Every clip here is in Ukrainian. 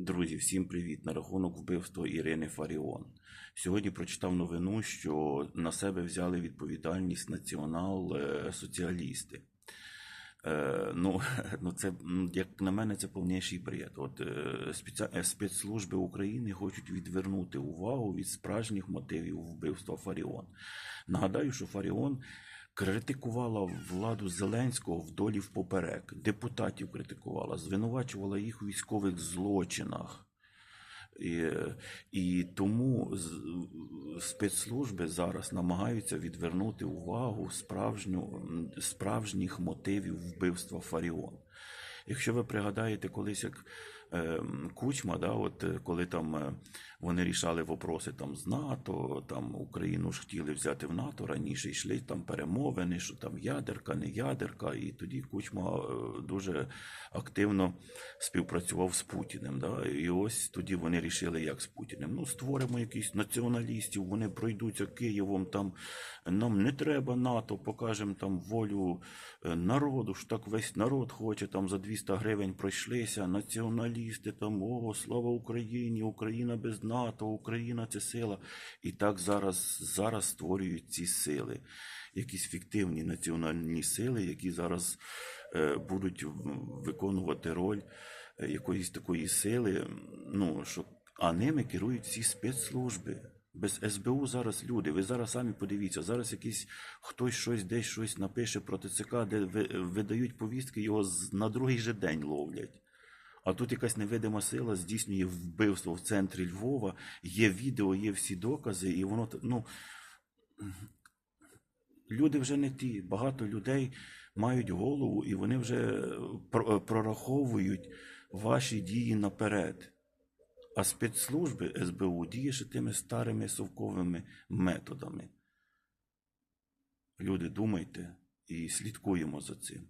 Друзі, всім привіт! На рахунок вбивства Ірини Фаріон. Сьогодні прочитав новину, що на себе взяли відповідальність націонал-соціалісти. Е, ну, ну, це, як на мене, це повніший бред. От е, е, спецслужби України хочуть відвернути увагу від справжніх мотивів вбивства Фаріон. Нагадаю, що Фаріон критикувала владу Зеленського вдолі впоперек, депутатів критикувала, звинувачувала їх у військових злочинах. І, і тому спецслужби зараз намагаються відвернути увагу справжню, справжніх мотивів вбивства Фаріон. Якщо ви пригадаєте колись, як Кучма, да, от, е, коли там е, вони рішали вопроси там, з НАТО, там Україну ж хотіли взяти в НАТО, раніше йшли там перемовини, що там ядерка, не ядерка, і тоді Кучма е, дуже активно співпрацював з Путіним. Да? І ось тоді вони рішили, як з Путіним. Ну, створимо якісь націоналістів, вони пройдуться Києвом, там нам не треба НАТО, покажемо там волю народу, що так весь народ хоче, там за 200 гривень пройшлися, націоналісти, там, о, слава Україні, Україна без НАТО, Україна це сила. І так зараз, зараз створюють ці сили, якісь фіктивні національні сили, які зараз е, будуть виконувати роль е, якоїсь такої сили, ну, що, а ними керують всі спецслужби. Без СБУ зараз люди. Ви зараз самі подивіться, зараз якийсь хтось щось десь щось напише про ТЦК, де ви- видають повістки, його на другий же день ловлять. А тут якась невидима сила здійснює вбивство в центрі Львова, є відео, є всі докази, і воно ну, люди вже не ті. Багато людей мають голову, і вони вже е, е, прораховують ваші дії наперед. А спецслужби СБУ діє ще тими старими совковими методами. Люди, думайте і слідкуємо за цим.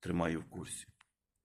Тримаю в курсі.